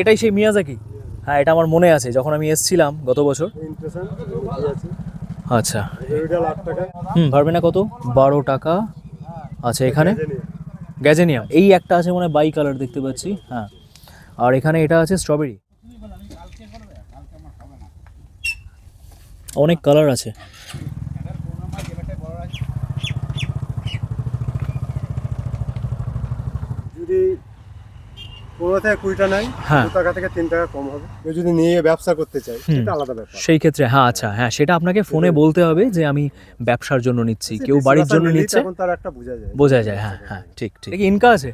এটাই সেই মিয়াজাকি? হ্যাঁ এটা আমার মনে আছে, যখন আমি এসেছিলাম গত বছর। আচ্ছা। হুম পারবে না কত? বারো টাকা আচ্ছা এখানে। গ্যাজেনিয়া এই একটা আছে মানে বাই কালার দেখতে পাচ্ছি হ্যাঁ। আর এখানে এটা আছে স্ট্রবেরি। অনেক কালার আছে যদি পনেরো থেকে কুড়িটা নাই হ্যাঁ। দু টাকা থেকে তিন টাকা কম হবে। কেউ যদি নিয়ে ব্যবসা করতে। সেটা আলাদা ব্যাপার। সেই ক্ষেত্রে হ্যাঁ আচ্ছা হ্যাঁ সেটা আপনাকে ফোনে বলতে হবে যে আমি ব্যবসার জন্য নিচ্ছি কেউ বাড়ির জন্য নিচ্ছে। তার একটা বোঝা যায়। বোঝা যায় হ্যাঁ হ্যাঁ ঠিক ঠিক। ইনকা আছে?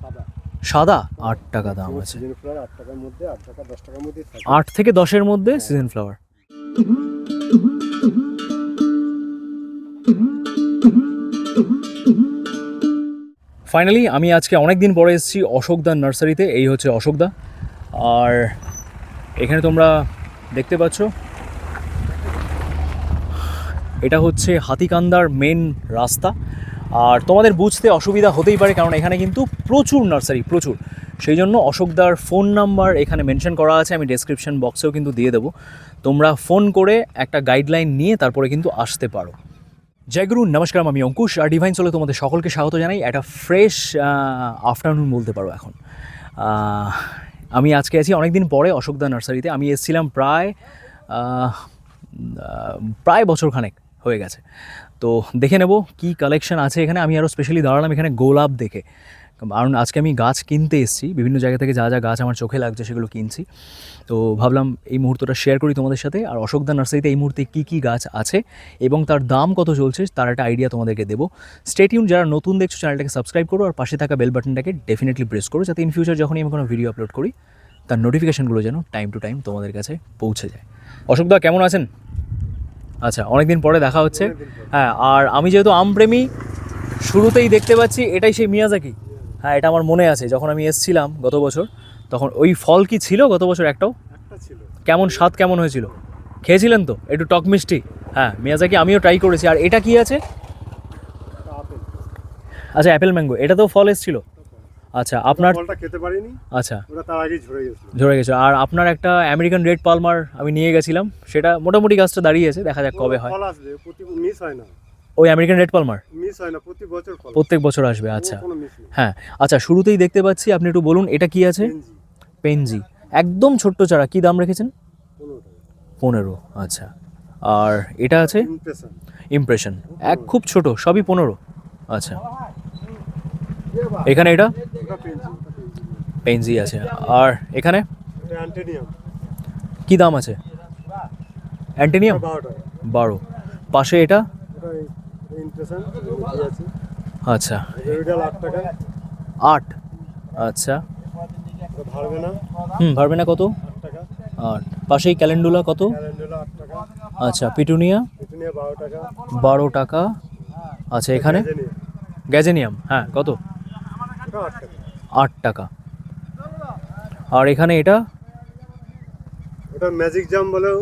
সাদা। সাদা? আট টাকা দাম আছে। আট টাকার মধ্যে আট টাকা দশ টাকার মধ্যে আট থেকে দশের মধ্যে সিজন ফ্লাওয়ার। ফাইনালি আমি আজকে অনেক দিন পরে এসেছি অশোকদার নার্সারিতে, এই হচ্ছে অশোকদা। আর এখানে তোমরা দেখতে পাচ্ছ, এটা হচ্ছে হাতিকান্দার মেন রাস্তা। আর তোমাদের বুঝতে অসুবিধা হতেই পারে, কারণ এখানে কিন্তু প্রচুর নার্সারি, প্রচুর। সেই জন্য অশোকদার ফোন নাম্বার এখানে মেনশন করা আছে, আমি ডেসক্রিপশন বক্সেও কিন্তু দিয়ে দেবো। তোমরা ফোন করে একটা গাইডলাইন নিয়ে তারপরে কিন্তু আসতে পারো। জয় গুরু, নমস্কার, আমি অঙ্কুশ, আর ডিভাইন চলে তোমাদের সকলকে স্বাগত জানাই। একটা ফ্রেশ আফটারনুন বলতে পারো এখন। আমি আজকে আছি অনেকদিন পরে অশোকদা নার্সারিতে। আমি এসেছিলাম প্রায় প্রায় বছরখানেক হয়ে গেছে। তো দেখে নেব কি কালেকশন আছে এখানে। আমি আরও স্পেশালি দাঁড়ালাম এখানে গোলাপ দেখে। কারণ আজকে আমি গাছ কিনতে এসেছি বিভিন্ন জায়গা থেকে যা যা গাছ আমার চোখে লাগছে সেগুলো কিনছি। তো ভাবলাম এই মুহূর্তটা শেয়ার করি তোমাদের সাথে আর অশোকদা নার্সারিতে এই মুহূর্তে কী কী গাছ আছে এবং তার দাম কত চলছে তার একটা আইডিয়া তোমাদেরকে দেবো। স্টেটিউন যারা নতুন দেখছ চ্যানেলটাকে সাবস্ক্রাইব করো আর পাশে থাকা বেল বাটনটাকে ডেফিনেটলি প্রেস করো যাতে ইন ফিউচার যখনই আমি কোনো ভিডিও আপলোড করি তার নোটিফিকেশনগুলো যেন টাইম টু টাইম তোমাদের কাছে পৌঁছে যায়। অশোকদা কেমন আছেন? আচ্ছা অনেকদিন পরে দেখা হচ্ছে। হ্যাঁ আর আমি যেহেতু আমপ্রেমী শুরুতেই দেখতে পাচ্ছি এটাই সেই মিয়াজাকি। হ্যাঁ এটা আমার মনে আছে। যখন আমি এসেছিলাম গত বছর তখন ওই ফল কি ছিল গত বছর একটাও? একটা কেমন স্বাদ কেমন হয়েছিল? খেয়েছিলেন তো? একটু টক মিষ্টি। হ্যাঁ মিয়াজাকি আমিও ট্রাই করেছি। আর এটা কি আছে? আচ্ছা অ্যাপেল ম্যাঙ্গো এটা তো ফল এসেছিল? আচ্ছা আপনার খেতে পারিনি। আচ্ছা। ওটা তার আগেই ঝরে গেছিল। ঝরে গেছে আর আপনার একটা আমেরিকান রেড পালমার আমি নিয়ে গেছিলাম। সেটা মোটামুটি গাছটা দাঁড়িয়ে আছে। দেখা যাক কবে হয়। ফল মিস হয় না। ওই আমেরিকান রেড পালমার? মিস হয় না প্রতি বছর প্রত্যেক বছর আসবে আচ্ছা। হ্যাঁ আচ্ছা শুরুতেই দেখতে পাচ্ছি আপনি একটু বলুন এটা কি আছে? পেনজি, একদম ছোট্ট চারা কি দাম রেখেছেন? পনেরো আচ্ছা। আর এটা আছে? ইমপ্রেশন। এক খুব ছোট সবই পনেরো। আচ্ছা। এখানে এটা? পেনজি আছে। আর এখানে? কি দাম আছে? অ্যান্টেনিয়াম? বারো পাশে এটা? ইমপ্রেশন আছে। আচ্ছা। টাকা। আট। আচ্ছা। হুম পারবে না কত? আট টাকা। আট। পাশেই ক্যালেন্ডুলা কত? ক্যালেন্ডুলা আট টাকা। আচ্ছা পিটুনিয়া? পিটুনিয়া বারো টাকা। আচ্ছা এখানে? গ্যাজেনিয়াম। হ্যাঁ কত? আট টাকা। আর এখানে এটা? ওটা ম্যাজিক জাম বলেও।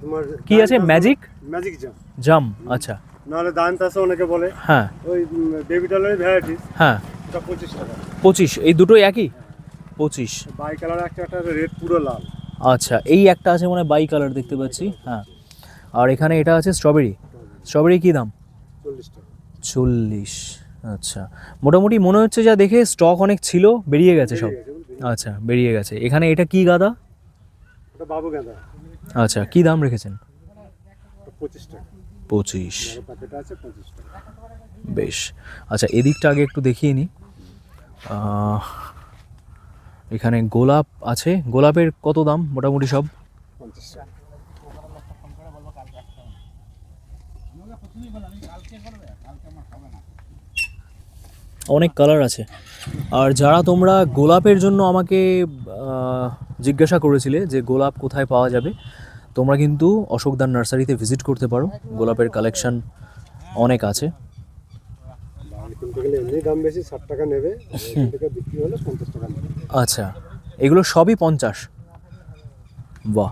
তোমার কি আছে? ম্যাজিক? ম্যাজিক জাম। জাম আচ্ছা। নাহলে দান তাসে অনেকে বলে। হ্যাঁ। ওই বেবি ডলের ভ্যারাইটিস হ্যাঁ। ওটা পঁচিশ টাকা। পঁচিশ এই দুটোই একই? পঁচিশ। বাই কালার একটা একটা রেড পুরো লাল। আচ্ছা এই একটা আছে মানে বাই কালার দেখতে পাচ্ছি। হ্যাঁ। আর এখানে এটা আছে স্ট্রবেরি স্ট্রবেরি কী দাম? চল্লিশ টাকা। চল্লিশ আচ্ছা। মোটামুটি মনে হচ্ছে যা দেখে স্টক অনেক ছিল বেরিয়ে গেছে সব? আচ্ছা বেরিয়ে গেছে। এখানে এটা কি গাদা? বাবু গাঁদা। আচ্ছা কি দাম রেখেছেন? পঁচিশ টাকা। পঁচিশ। বেশ। আচ্ছা এদিকটা আগে একটু দেখিয়ে নিই এখানে গোলাপ আছে। গোলাপের কত দাম মোটামুটি সব? অনেক কালার আছে। আর যারা তোমরা গোলাপের জন্য আমাকে জিজ্ঞাসা করেছিলে যে গোলাপ কোথায় পাওয়া যাবে তোমরা কিন্তু অশোকদার নার্সারিতে ভিজিট করতে পারো। গোলাপের কালেকশন অনেক আছে। আচ্ছা এগুলো সবই পঞ্চাশ। বাহ।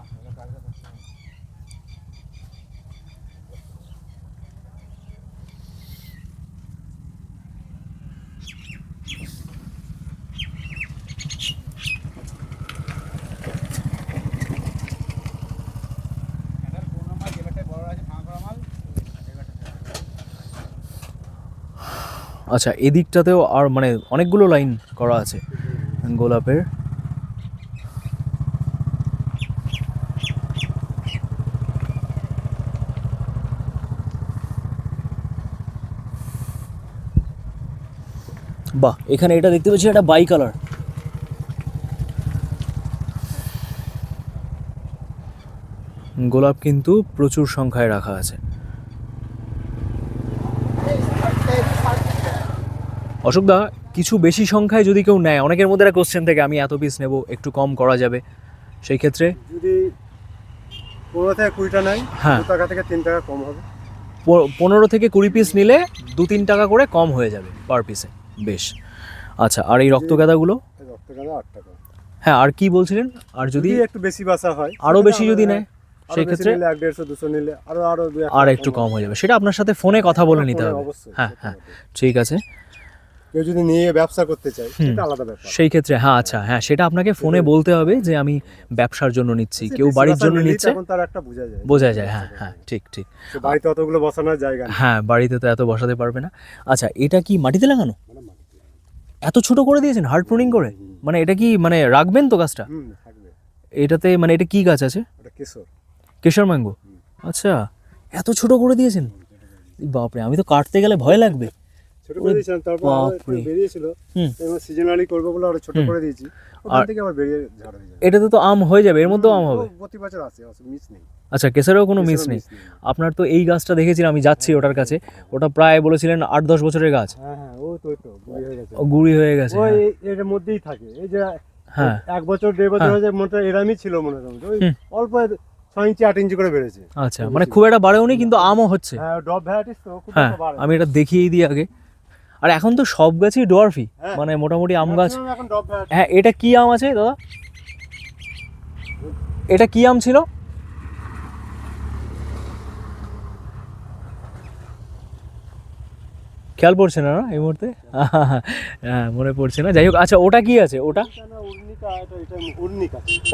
আচ্ছা এদিকটাতেও আর মানে অনেকগুলো লাইন করা আছে গোলাপের। বাহ, এখানে এটা দেখতে পাচ্ছি এটা বাই কালার। গোলাপ কিন্তু প্রচুর সংখ্যায় রাখা আছে। অশোকদা কিছু বেশি সংখ্যায় যদি কেউ নেয় অনেকের মধ্যে একটা কোশ্চেন থেকে আমি এত পিস নেব একটু কম করা যাবে। সেই ক্ষেত্রে? যদি পনেরো থেকে কুড়িটা নেয় হ্যাঁ। টাকা থেকে তিন টাকা কম হবে। পনেরো থেকে কুড়ি পিস নিলে দু তিন টাকা করে কম হয়ে যাবে পার পিসে বেশ। আচ্ছা আর এই রক্তগাঁদাগুলো রক্তগাঁদা আট টাকা। হ্যাঁ আর কি বলছিলেন? আর যদি একটু বেশি বাসা হয় আরও বেশি যদি নেয় সেই ক্ষেত্রে? এক দেড়শো দুশো নিলে আরও আরও দু এক আর একটু কম হয়ে যাবে। সেটা আপনার সাথে ফোনে কথা বলে নিতে হবে। হ্যাঁ হ্যাঁ। ঠিক আছে। কেউ যদি নিয়ে ব্যবসা করতে চায়। সেটা আলাদা ব্যাপার। সেই ক্ষেত্রে হ্যাঁ আচ্ছা হ্যাঁ সেটা আপনাকে ফোনে বলতে হবে যে আমি ব্যবসার জন্য নিচ্ছি কেউ বাড়ির জন্য নিচ্ছে। তখন তার একটা বোঝা যায়। বোঝা যায় হ্যাঁ হ্যাঁ ঠিক ঠিক। সে বাড়িতে অতগুলো বসানোর জায়গা নেই। হ্যাঁ বাড়িতে তো এত বসাতে পারবে না। আচ্ছা এটা কি মাটিতে লাগানো? মানে এত ছোট করে দিয়েছেন হার্ড প্রুনিং করে? মানে এটা কি মানে রাখবেন তো গাছটা? হুম থাকবে। এটাতে মানে এটা কি গাছ আছে? ওটা কেশর। কেশর ম্যাঙ্গো। আচ্ছা এত ছোট করে দিয়েছেন। বাপরে আমি তো কাটতে গেলে ভয় লাগবে। ছোট করে দিয়েছিলাম তারপর বেরিয়েছিল। এবার সিজনালি করব বলে আরও ছোট করে দিয়েছি। ওখান থেকে আবার বেরিয়ে ঝাড় হয়ে যাবে। এটাতে তো আম হয়ে যাবে এর মধ্যেও আম হবে? প্রতি বছর আসে মিস নেই। আচ্ছা কেশরেও কোনো মিস নেই? আপনার তো এই গাছটা দেখেছিলাম আমি যাচ্ছি ওটার কাছে। ওটা প্রায় বলেছিলেন আট দশ বছরের গাছ। হ্যাঁ হ্যাঁ ও তো গুড়ি হয়ে গেছে। হয়ে ওই হ্যাঁ। এর মধ্যেই থাকে। এই যে হ্যাঁ। এক বছর দেড় বছর হ্যাঁ। মোটা এরামই ছিল মনে হয়। অল্প ছয় ইঞ্চি আট ইঞ্চি করে বেড়েছে। আচ্ছা মানে খুব একটা বাড়েওনি কিন্তু আমও হচ্ছে। হ্যাঁ ডব ভ্যারাইটিস তো খুব হ্যাঁ বাড়ে আমি এটা দেখিয়েই দিই আগে। আর এখন তো সব গাছই ডোয়ার্ফি হ্যাঁ। মানে মোটামুটি আম গাছ। হ্যাঁ এটা কি আম আছে দাদা? এটা কি আম ছিল? খেয়াল পড়ছে না এই মুহূর্তে? হ্যাঁ মনে পড়ছে না। যাই হোক আচ্ছা ওটা কি আছে? ওটা?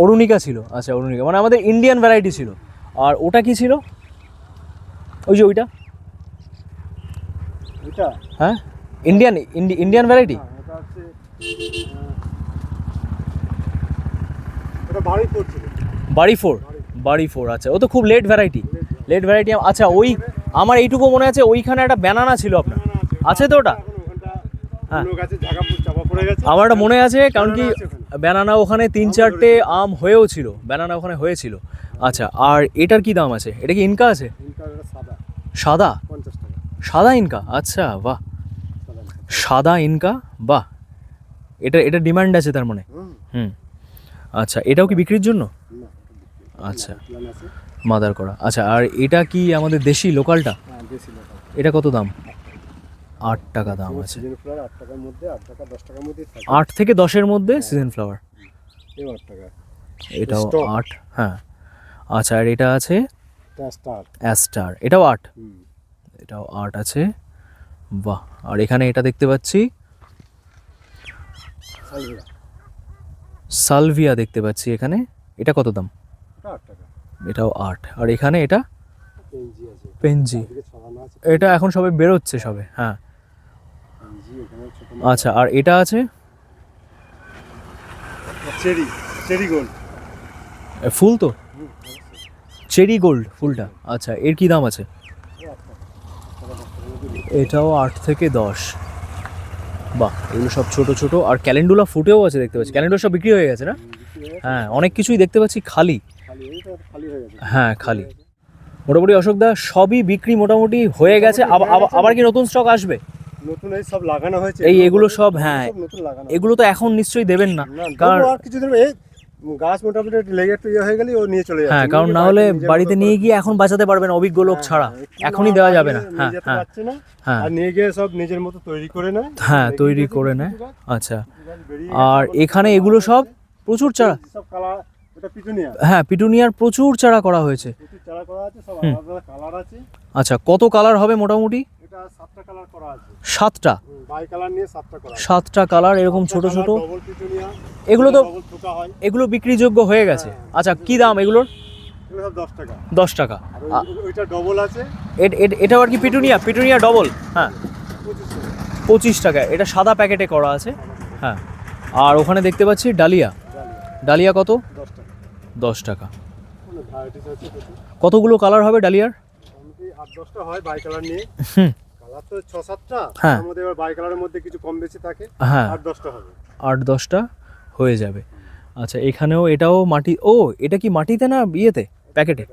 অরুণিকা ছিল। আচ্ছা অরুণিকা। মানে আমাদের ইন্ডিয়ান ভ্যারাইটি ছিল। আর ওটা কি ছিল? ওই যে ওইটা? হ্যাঁ? Indian Indian variety Bari four Bari four? আচ্ছা ও তো খুব লেট ভ্যারাইটি লেট ভ্যারাইটি আচ্ছা ওই আমার এইটুকু মনে আছে ওইখানে একটা ব্যানানা ছিল আপনার। আছে। তো ওটা? হ্যাঁ। আমার একটা মনে আছে কারণ কি। ব্যানানা ওখানে। তিন চারটে আম হয়েও ছিল ব্যানানা ওখানে হয়েছিল। আচ্ছা আর এটার কি দাম আছে? এটা কি ইনকা আছে? সাদা। সাদা? সাদা ইনকা? আচ্ছা বাহ। সাদা ইনকা। বাহ। এটা এটা ডিমান্ড আছে তার মানে? হুম। আচ্ছা এটাও কি বিক্রির জন্য। আচ্ছা। মাদার করা। আচ্ছা আর এটা কি আমাদের দেশি লোকালটা? হ্যাঁ এটা কত দাম? আট টাকা দাম আছে। আট থাকে। দশের মধ্যে সিজন ফ্লাওয়ার এটাও আট হ্যাঁ। আচ্ছা আর এটা আছে? অ্যাস্টার এটাও আট। এটাও আট আছে। বাহ আর এখানে এটা দেখতে পাচ্ছি? সালভিয়া দেখতে পাচ্ছি এখানে। এটা কত দাম? এটাও আট। আর এখানে এটা? পেনজি এটা এখন সবে বেরোচ্ছে সবে হ্যাঁ। আচ্ছা আর এটা আছে? ফুল তো? চেরি গোল্ড ফুলটা। আচ্ছা এর কি দাম আছে? এটাও আট থেকে দশ। বাহ এগুলো সব ছোট ছোট। আর ক্যালেন্ডুলা ফুটেও আছে দেখতে পাচ্ছি। ক্যালেন্ডুলা সব বিক্রি হয়ে গেছে না? হ্যাঁ অনেক কিছুই দেখতে পাচ্ছি খালি। হয়ে খালি। মোটামুটি অশোকদা সবই বিক্রি মোটামুটি হয়ে গেছে। আবার কি নতুন স্টক আসবে? নতুন এই সব লাগানো হয়েছে। এই এগুলো সব, হ্যাঁ, এগুলো তো এখন নিশ্চয়ই দেবেন না। কারণ আর কিছু এই গাছ মোটামুটি লেগে একটু ইয়ে হয়ে গেলে ও নিয়ে চলে যাচ্ছে। হ্যাঁ কারণ না হলে বাড়িতে নিয়ে গিয়ে এখন বাঁচাতে পারবেন অভিজ্ঞ লোক হ্যাঁ, ছাড়া। এখনই দেওয়া যাবে না। হ্যাঁ হ্যাঁ না। হ্যাঁ। আর নিয়ে গিয়ে সব নিজের মতো তৈরি করে নেয়। হ্যাঁ তৈরি করে নেয়। আচ্ছা। আর এখানে এগুলো সব প্রচুর চারা। সব কালার হ্যাঁ পিটুনিয়ার প্রচুর চারা করা হয়েছে। আচ্ছা কত কালার হবে মোটামুটি? সাতটা সাতটা? কালার এরকম ছোট ছোট? এগুলো তো হয়। এগুলো বিক্রিযোগ্য হয়ে গেছে। আচ্ছা কি দাম এগুলোর? দশ টাকা। এটাও আর কি পিটুনিয়া? পিটুনিয়া ডবল হ্যাঁ। পঁচিশ টাকা। এটা সাদা প্যাকেটে করা আছে। হ্যাঁ। আর ওখানে দেখতে পাচ্ছি ডালিয়া। ডালিয়া। কত? দশ টাকা। কতগুলো কালার হবে ডালিয়ার? হয় বাই কালার নিয়ে। হুম। কালার তো ছ সাতটা হ্যাঁ। মধ্যে এবার বাই কালারের মধ্যে কিছু কম বেশি থাকে হ্যাঁ। আট দশটা হবে। আট দশটা হয়ে যাবে। আচ্ছা এখানেও এটাও মাটি ও এটা কি মাটিতে না ইয়েতে? প্যাকেটে?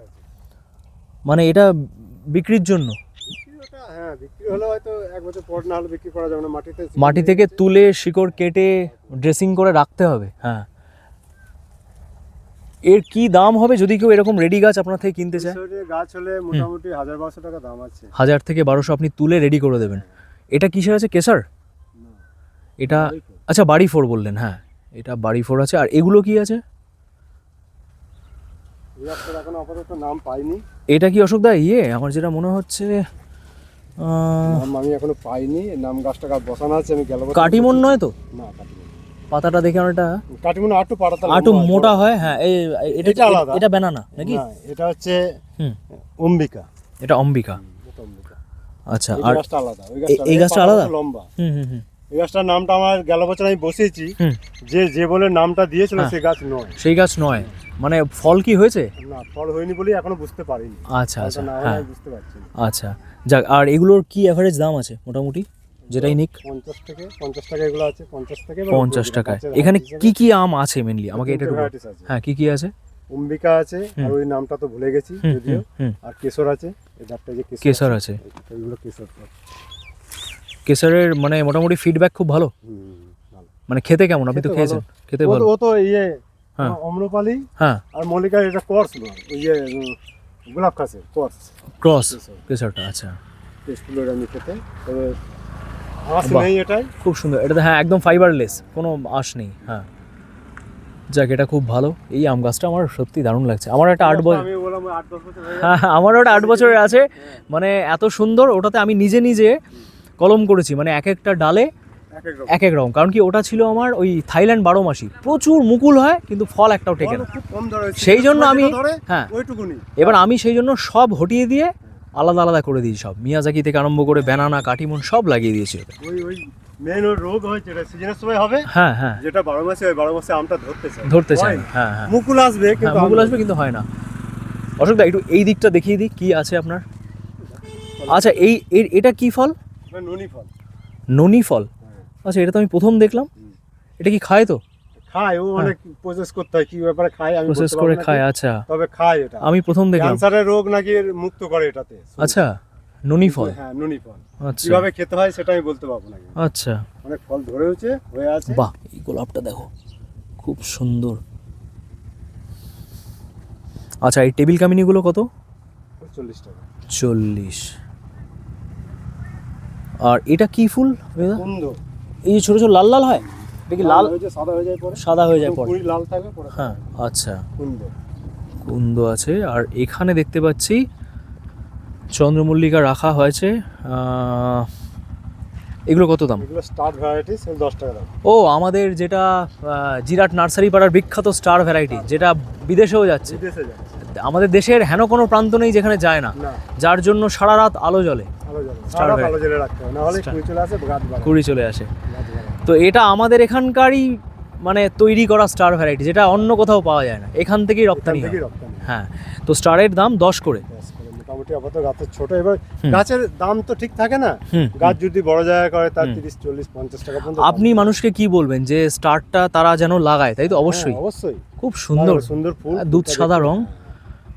মানে এটা বিক্রির জন্য? বিক্রি হ্যাঁ বিক্রি হলে হয়তো এক বছর পর না হলে বিক্রি করা যাবে না। মাটিতে মাটি থেকে তুলে শিকড় কেটে ড্রেসিং করে রাখতে হবে হ্যাঁ। এর কি দাম হবে যদি কেউ এরকম রেডি গাছ আপনার থেকে কিনতে চায়? গাছ হলে মোটামুটি হাজার বারোশো টাকা দাম আছে। হাজার থেকে বারোশো আপনি তুলে রেডি করে দেবেন। এটা কিসের আছে কেসার এটা আচ্ছা বাড়ি ফোর বললেন হ্যাঁ। এটা বাড়ি ফোর আছে। আর এগুলো কি আছে? নাম পাইনি। এটা কি অশোক দা? ইয়ে আমার যেটা মনে হচ্ছে আমি এখনও পাইনি। নাম গাছটা গাছ বসানো আছে আমি গেল কাটিমন নয় তো? না কাটিমন। পাতাটা দেখে অনেকটা কাটিমন আটু পাড়াতে আটু মোটা হয় হ্যাঁ এই এটা আলাদা। এটা ব্যানানা নাকি? এটা হচ্ছে হুম। অম্বিকা। এটা অম্বিকা। আচ্ছা আর গাছটা আলাদা এই- গাছটা আলাদা? লম্বা। হুম হুম হুম। এই গাছটার নামটা আমার গেল বছর আমি বসিয়েছি। যে যে বলে নামটা দিয়েছিল হ্যাঁ। সে গাছ নয়। সেই গাছ নয়। মানে ফল কি হয়েছে? না ফল হয়নি বলেই এখনও বুঝতে পারিনি। আচ্ছা আচ্ছা হ্যাঁ। বুঝতে পারছি আচ্ছা যাক আর এগুলোর কি অ্যাভারেজ দাম আছে মোটামুটি? যেটাই নিক। পঞ্চাশ থেকে পঞ্চাশ টাকা এগুলো আছে পঞ্চাশ থেকে পঞ্চাশ টাকায়। এখানে কি কি আম আছে মেনলি আমাকে এটা। হ্যাঁ কি কি আছে? অম্বিকা আছে আর ওই নামটা তো ভুলে গেছি যদিও। আর কেশর আছে এই ডাবটা যে কেশর আছে এইগুলো কেশর ফল। মানে মোটামুটি ফিডব্যাক খুব ভালো? মানে খেতে কেমন? আপনি তো খেয়েছেন। খেতে ভালো। ও তো ইয়ে হ্যাঁ। অম্রপালি হ্যাঁ। আর মল্লিকার এটা কোর্স নয় ওই যে গোলাপ খাসের কোর্স। ক্রস কেশর। কেসারটা আচ্ছা। টেস্টগুলো আমি খেতে তবে আঁশ নেই এটাই। খুব সুন্দর। এটা হ্যাঁ একদম ফাইবারলেস কোনো আঁশ নেই হ্যাঁ। যাক এটা খুব ভালো। এই আম গাছটা আমার সত্যি দারুণ লাগছে। আমার একটা আট বছর হয়ে। হ্যাঁ আমারও ওটা আট বছরের আছে। মানে এত সুন্দর ওটাতে আমি নিজে নিজে কলম করেছি। মানে এক একটা ডালে এক এক রকম। কারণ কি ওটা ছিল আমার ওই থাইল্যান্ড বারো মাসি। প্রচুর মুকুল হয় কিন্তু ফল একটাও টেকে না। সেই জন্য আমি- হ্যাঁ। এবার আমি সেই জন্য সব হটিয়ে দিয়ে আলাদা আলাদা করে দিয়েছি সব। মিয়াজাকি থেকে আরম্ভ করে ব্যানানা কাটিমন সব লাগিয়ে দিয়েছে ওই ওই মেন ওই রোগ হয়েছে এটা সিজনের সময় হবে। হ্যাঁ হ্যাঁ। যেটা বারো মাসে হয় বারো মাসে আমটা ধরতে চায়। ধরতে চাই হয়। হ্যাঁ হ্যাঁ। মুকুল আসবে হ্যাঁ কিন্তু মুকুল আসবে কিন্তু হয় না। অশোক দা একটু এই দিকটা দেখিয়ে দিই কি আছে আপনার? আচ্ছা এই এটা কি ফল। নুনি ফল। ননি ফল? হ্যাঁ। আচ্ছা এটা তো আমি প্রথম দেখলাম। এটা কি খায় তো? খায় ও অনেক প্রসেস করতে হয় কি ব্যাপারে খায় আমি প্রসেস করে খায় আচ্ছা। তবে খায় এটা। আমি প্রথম দেখলাম। ক্যান্সারের রোগ নাকি মুক্ত করে এটাতে আচ্ছা ননি ফল হ্যাঁ নুনি ফল আচ্ছা। কীভাবে খেতে হয় সেটা আমি বলতে পারব না। আচ্ছা। অনেক ফল ধরে হয়েছে হয়ে আছে। বাহ এই গোলাপটা দেখো খুব সুন্দর। আচ্ছা এই টেবিল কামিনিগুলো কত? চল্লিশ টাকা। চল্লিশ। আর এটা কি ফুল? এই ছোট ছোট লাল লাল হয়? কি লাল সাদা হয়ে যায় পরে। সাদা হয়ে যায় পরে। লাল থাকবে পরে। হ্যাঁ আচ্ছা। কুন্দ। কুন্দ আছে। আর এখানে দেখতে পাচ্ছি চন্দ্রমল্লিকা রাখা হয়েছে। এগুলো কত দাম? এগুলো স্টার ভ্যারাইটিস দশ টাকা দাম। ও আমাদের যেটা জিরাট নার্সারি পাড়ার বিখ্যাত স্টার ভ্যারাইটি যেটা বিদেশেও যাচ্ছে। আমাদের দেশের হেন কোনো প্রান্ত নেই যেখানে যায় না। যার জন্য সারা রাত আলো জ্বলে। ভালো জেলে রাখতে কুড়ি চলে আসে কুড়ি চলে আসে। তো এটা আমাদের এখানকারই মানে তৈরি করা স্টার ভ্যারাইটি যেটা অন্য কোথাও পাওয়া যায় না। এখান থেকেই রপ্তানি হয়। হ্যাঁ। তো স্টারের দাম দশ করে। মোটামুটি আপাতত গাছের ছোট। এবার গাছের দাম তো ঠিক থাকে না। গাছ যদি বড় জায়গা করে তার তিরিশ চল্লিশ পঞ্চাশ টাকা পর্যন্ত আপনি মানুষকে কি বলবেন যে স্টারটা তারা যেন লাগায় তাই তো? অবশ্যই হ্যাঁ, অবশ্যই। খুব সুন্দর। সুন্দর ফুল দুধ সাদা রং।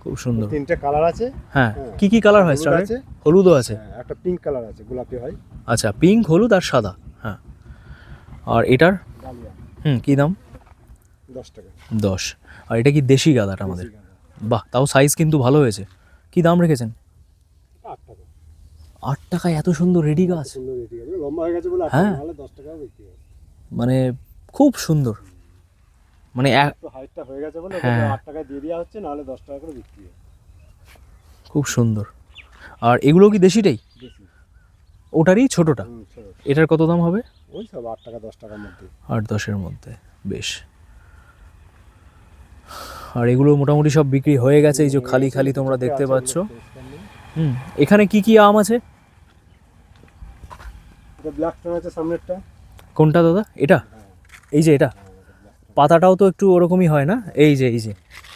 খুব সুন্দর। তিনটে কালার আছে। হ্যাঁ হ্যাঁ। কি কি কালার হয় স্টারের আছে। হলুদও আছে? হ্যাঁ, একটা পিঙ্ক কালার আছে গোলাপি হয়। আচ্ছা পিঙ্ক হলুদ আর সাদা। আর এটার? হুম কি দাম? দশ টাকা। দশ। আর এটা কি দেশি গাদাটা আমাদের। বাহ তাও সাইজ কিন্তু ভালো হয়েছে। কি দাম রেখেছেন? আট টাকা। আট টাকায় এত সুন্দর রেডি গাছ? হয়ে মানে খুব সুন্দর। মানে হয়ে গেছে বলে হ্যাঁ। টাকা দিয়ে দেওয়া হচ্ছে নাহলে দশ টাকা করে বিক্রি হয়। খুব সুন্দর। আর এগুলো কি দেশিটাই? ওটারই ছোটটা? এটার কত দাম হবে? ওই সব আট টাকা দশ টাকার মধ্যে। আট দশের মধ্যে বেশ। আর এগুলো মোটামুটি সব বিক্রি হয়ে গেছে এই যে খালি খালি তোমরা দেখতে পাচ্ছ। হুম এখানে কি কি আম আছে? ব্ল্যাক স্টোন আছে সামনেরটা। কোনটা দাদা? এটা? এই যে এটা? পাতাটাও তো একটু ওরকমই হয় না? এই যে এই যে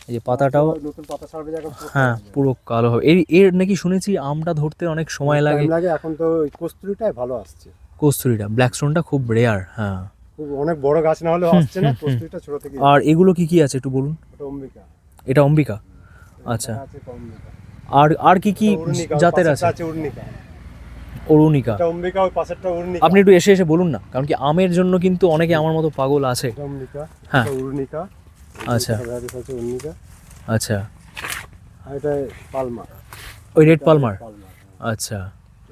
এই যে পাতাটাও নতুন পাতা ছাড়বে হ্যাঁ পুরো কালো হবে। এর এর নাকি শুনেছি আমটা ধরতে অনেক সময় লাগে। লাগে এখন তো কস্তুরিটাই ভালো আসছে। কস্তুরিটা ব্ল্যাক স্টোনটা খুব রেয়ার হ্যাঁ। খুব অনেক বড় গাছ না হলেও আসছে না কস্তুরিটা ছোট থেকে আর এগুলো কি কি আছে একটু বলুন? ওটা অম্বিকা। এটা অম্বিকা? আচ্ছা। এটা আর আর কি কি এটা জাতের আছে? আছে অরুণিকা। এটা অম্বিকা ওই পাশেরটা উর্নিকা আপনি একটু এসে এসে বলুন না কারণ কি আমের জন্য কিন্তু অনেকে আমার মতো পাগল আছে। অম্বিকা হ্যাঁ। এটা উর্নিকা আচ্ছা। ভ্যারাইটিস আচ্ছা। আর এটা পালমা ওই রেড পালমার আচ্ছা।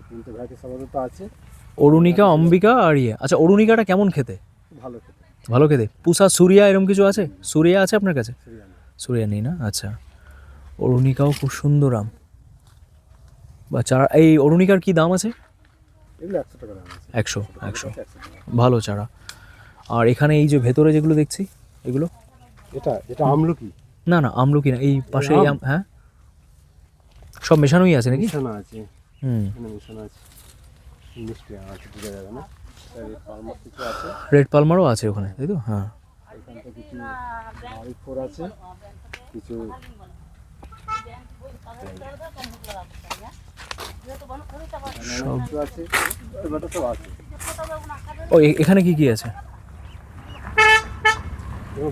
তিনটে ভ্যারাইটিস আপাতত আছে। অরুণিকা অম্বিকা আর ইয়ে। আচ্ছা অরুণিকাটা কেমন খেতে? ভালো খেতে। ভালো খেতে? পুষা সুরিয়া এরকম কিছু আছে? সুরিয়া আছে আপনার কাছে? সুরিয়া নেই। না? আচ্ছা। অরুণিকাও খুব সুন্দর আম। বা চারা এই অরুণিকার কি দাম আছে? একশো একশো ভালো চারা। আর এখানে এই যে ভেতরে যেগুলো দেখছি এগুলো? এটা এটা আমলকি? না না আমলকি না এই পাশে আম? হ্যাঁ? সব মেশানোই আছে নাকি? মিশানো আছে। হুম। মিশানো আছে। মিষ্টি আম বোঝা যাবে না আর পালমার কিছু আছে। রেড পালমারও আছে ওখানে তাই তো? হ্যাঁ। এখানটা কিছু আছে। কিছু ও এখানে কি কি আছে?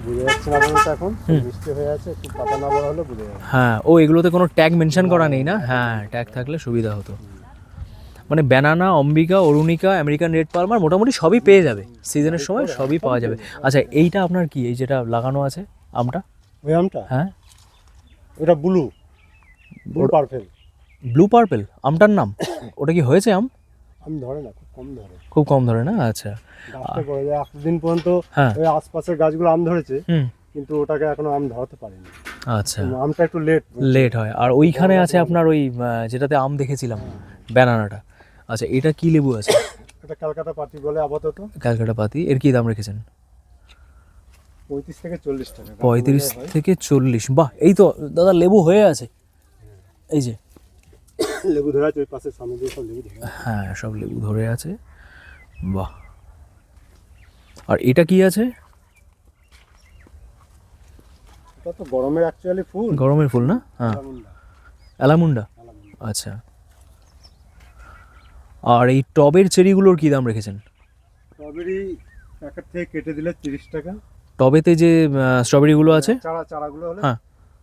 বুঝে যাচ্ছে না এখন। মিষ্টি হয়ে আছে একটু পাতা না বড় হলে বুঝে যাবে। হ্যাঁ ও এগুলোতে কোনো ট্যাগ মেনশন করা নেই না? হ্যাঁ ট্যাগ থাকলে সুবিধা হতো। মানে banana Ambika Arunika American red palmer মোটামুটি সবই পেয়ে যাবে। সিজনের সময় সবই পাওয়া যাবে। আচ্ছা এইটা আপনার কি? এই যেটা লাগানো আছে আমটা? ওই আমটা? হ্যাঁ। ওটা blue. Blue purple blue purple? আমটার নাম? ওটা কি হয়েছে আম? আমি ধরে না খুব কম ধরে। খুব কম ধরে না? আচ্ছা। এতদিন পর্যন্ত হ্যাঁ। ওই আশপাশের গাছগুলো আম ধরেছে কিন্তু ওটাকে এখনও আম ধরাতে পারিনি। আচ্ছা। আমটা একটু লেট। লেট হয়। আর ওইখানে আছে আপনার ওই যেটাতে আম দেখেছিলাম ব্যানানাটা। আচ্ছা এটা কি লেবু আছে? এটা ক্যালকাটা পাতি বলে আপাতত। ক্যালকাটা পাতি এর কি দাম রেখেছেন? পঁয়ত্রিশ থেকে চল্লিশ টাকা। পঁয়ত্রিশ থেকে চল্লিশ। বাহ এই তো দাদা লেবু হয়ে আছে। এই যে। লেবু ধরে আছে ওই পাশে সামনে সব লেবু ধরে আছে। হ্যাঁ সব লেবু ধরে আছে। বাহ। আর এটা কি আছে? এটা তো গরমের অ্যাকচুয়ালি ফুল। গরমের ফুল না? হ্যাঁ। অ্যালামুন্ডা। আচ্ছা। আর এই টবের চেরিগুলোর কি দাম রেখেছেন? স্ট্রবেরি প্যাকেট থেকে কেটে দিলে তিরিশ টাকা। টবেতে যে স্ট্রবেরিগুলো আছে? চারা চারাগুলো হলে হ্যাঁ।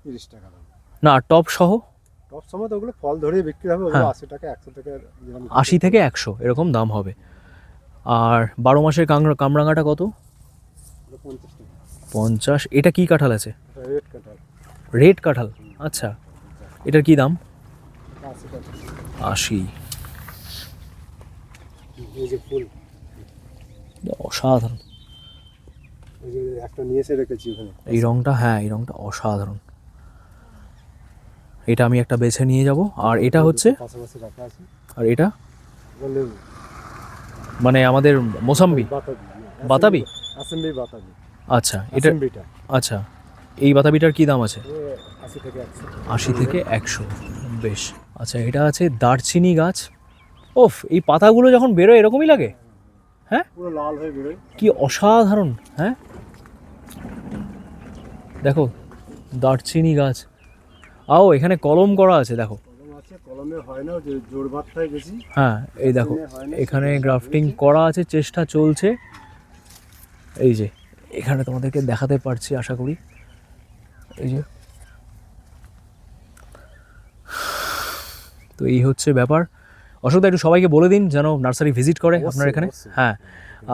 তিরিশ টাকা দাম। না টপ সহ? সব সময় তো ওগুলো ফল ধরে বিক্রি হবে ওগুলো হ্যাঁ। আশি টাকা একশো টাকা আশি থেকে একশো এরকম দাম হবে। আর বারো মাসের কাংড়া কামরাঙাটা কত? পঞ্চাশ টাকা। পঞ্চাশ। এটা কি কাঁঠাল আছে? রেড কাটার রেড কাঁঠাল? আচ্ছা। এটার কি দাম? আশি টাকা। আশি। এই যে ফুল। অসাধারণ। ওই যে একটা নিয়ে এসে রেখেছি ওখানে। এই রংটা হ্যাঁ এই রংটা অসাধারণ। এটা আমি একটা বেছে নিয়ে যাব আর এটা হচ্ছে পাশাপাশি রাখা আছে। আর এটা? মানে আমাদের মোসাম্বি? বাতাবি? অ্যাসেম্বলি বাতাবি? আচ্ছা এটা আচ্ছা এই বাতাবিটার কি দাম আছে? আশি থেকে একশো বেশ। আচ্ছা এটা আছে দারচিনি গাছ। ওফ এই পাতাগুলো যখন বেরোয় এরকমই লাগে? হ্যাঁ? পুরো লাল হয়ে বেরোয়। কি অসাধারণ হ্যাঁ? দেখো দারচিনি গাছ। আও এখানে কলম করা আছে দেখো। কলমে হয় না যে জোর ভাতটাই হ্যাঁ এই দেখো এখানে গ্রাফটিং করা আছে চেষ্টা চলছে। এই যে এখানে তোমাদেরকে দেখাতে পারছি আশা করি। এই যে। তো এই হচ্ছে ব্যাপার। অশোকদা একটু সবাইকে বলে দিন যেন নার্সারি ভিজিট করে আপনার এখানে। হ্যাঁ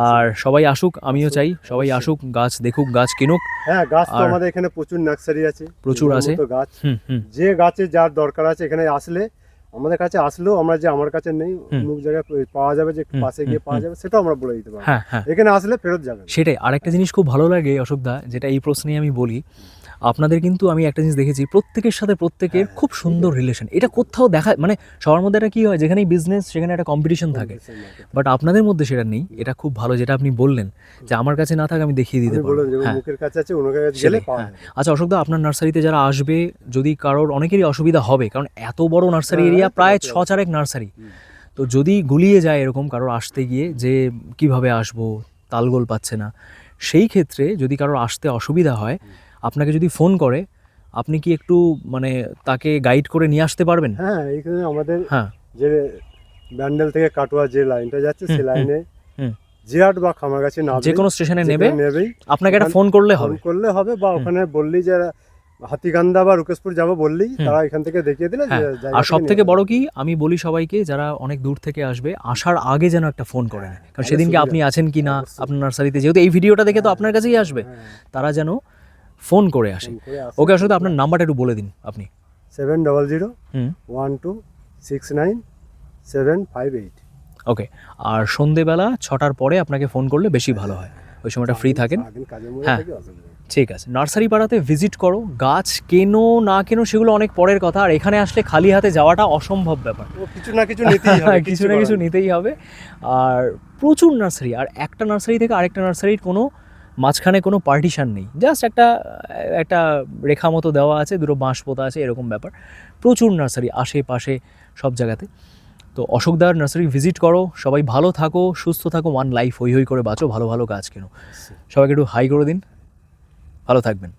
আর সবাই আসুক আমিও চাই সবাই আসুক গাছ দেখুক গাছ কিনুক। হ্যাঁ গাছ তো আমাদের এখানে প্রচুর নার্সারি আছে প্রচুর আছে। গাছ। যে গাছে যার দরকার আছে এখানে আসলে আমাদের কাছে আসলেও আমরা যে আমার কাছে নেই। অমুক জায়গায় পাওয়া যাবে যে হুম, পাশে গিয়ে পাওয়া যাবে সেটাও আমরা বলে দিতে পারব। হ্যাঁ হ্যাঁ। এখানে আসলে ফেরত যাবে সেটাই। আরেকটা জিনিস খুব ভালো লাগে অশোকদা যেটা এই প্রশ্নে আমি বলি আপনাদের কিন্তু আমি একটা জিনিস দেখেছি প্রত্যেকের সাথে প্রত্যেকের খুব সুন্দর রিলেশন এটা কোথাও দেখা মানে সবার মধ্যে একটা কী হয় যেখানেই বিজনেস সেখানে একটা কম্পিটিশন থাকে। বাট আপনাদের মধ্যে সেটা নেই এটা খুব ভালো যেটা আপনি বললেন যে আমার কাছে না থাকে আমি দেখিয়ে দিতে পারব। হ্যাঁ। হ্যাঁ। আচ্ছা অশোকদা আপনার নার্সারিতে যারা আসবে যদি কারোর অনেকেরই অসুবিধা হবে কারণ এত বড় নার্সারি হ্যাঁ, এরিয়া হ্যাঁ, প্রায় ছ। চারেক নার্সারি তো যদি গুলিয়ে যায় এরকম কারোর আসতে গিয়ে যে কীভাবে আসব তালগোল পাচ্ছে না সেই ক্ষেত্রে যদি কারোর আসতে অসুবিধা হয় আপনাকে যদি ফোন করে আপনি কি একটু মানে তাকে গাইড করে নিয়ে আসতে পারবেন? হ্যাঁ এইখানে আমাদের হ্যাঁ। যে ব্যান্ডেল থেকে কাটোয়া যে লাইনটা যাচ্ছে হুম, সে লাইনে জিরাট বা খামাগাছি না যে কোনো স্টেশনে নেবে নেবেই। আপনাকে একটা ফোন করলে হবে। করলে হবে বা ওখানে বললি যে হাতিকান্দা বা রুকেশপুর যাব বললি তারা এখান থেকে দেখিয়ে দিলে হ্যাঁ, আর সব থেকে বড় কি আমি বলি সবাইকে যারা অনেক দূর থেকে আসবে আসার আগে যেন একটা ফোন করে কারণ সেদিনকে আপনি আছেন কি না আপনার নার্সারিতে যেহেতু এই ভিডিওটা দেখে তো আপনার কাছেই আসবে হ্যাঁ, তারা যেন ফোন করে আসে। ওকে আসলে আপনার নাম্বারটা একটু বলে দিন আপনি। Seven double zero one two six nine seven five eight. Okay আর সন্ধেবেলা ছটার পরে আপনাকে ফোন করলে বেশি ভালো হয়। ওই সময়টা ফ্রি থাকেন। হ্যাঁ। ঠিক আছে নার্সারি পাড়াতে ভিজিট করো। গাছ কেনো না কেনো সেগুলো অনেক পরের কথা। আর এখানে আসলে খালি হাতে যাওয়াটা অসম্ভব ব্যাপার। কিছু না কিছু নিতেই হবে কিছু না কিছু নিতেই হবে। আর প্রচুর নার্সারি আর একটা নার্সারি থেকে আরেকটা নার্সারির কোনো মাঝখানে কোনো পার্টিশান নেই। জাস্ট একটা একটা রেখা মতো দেওয়া আছে দুটো বাঁশ পোতা আছে এরকম ব্যাপার। প্রচুর নার্সারি আশেপাশে সব জায়গাতে। তো অশোকদার নার্সারি ভিজিট করো সবাই ভালো থাকো সুস্থ থাকো ওয়ান লাইফ হই হই করে বাঁচো ভালো ভালো গাছ কেনো। সবাইকে একটু হাই করে দিন। ভালো থাকবেন।